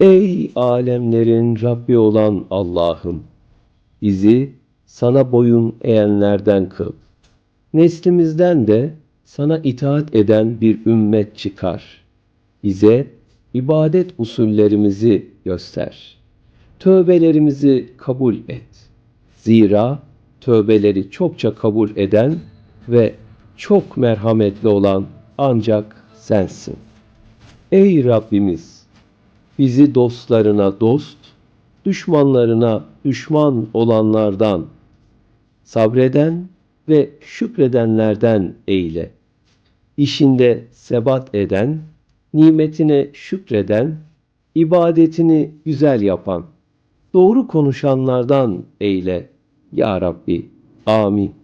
Ey alemlerin Rabbi olan Allah'ım! Bizi sana boyun eğenlerden kıl. Neslimizden de sana itaat eden bir ümmet çıkar. Bize ibadet usullerimizi göster. Tövbelerimizi kabul et. Zira tövbeleri çokça kabul eden ve çok merhametli olan ancak sensin. Ey Rabbimiz! Bizi dostlarına dost, düşmanlarına düşman olanlardan, sabreden ve şükredenlerden eyle. İşinde sebat eden, nimetine şükreden, ibadetini güzel yapan, doğru konuşanlardan eyle. Ya Rabbi. Amin.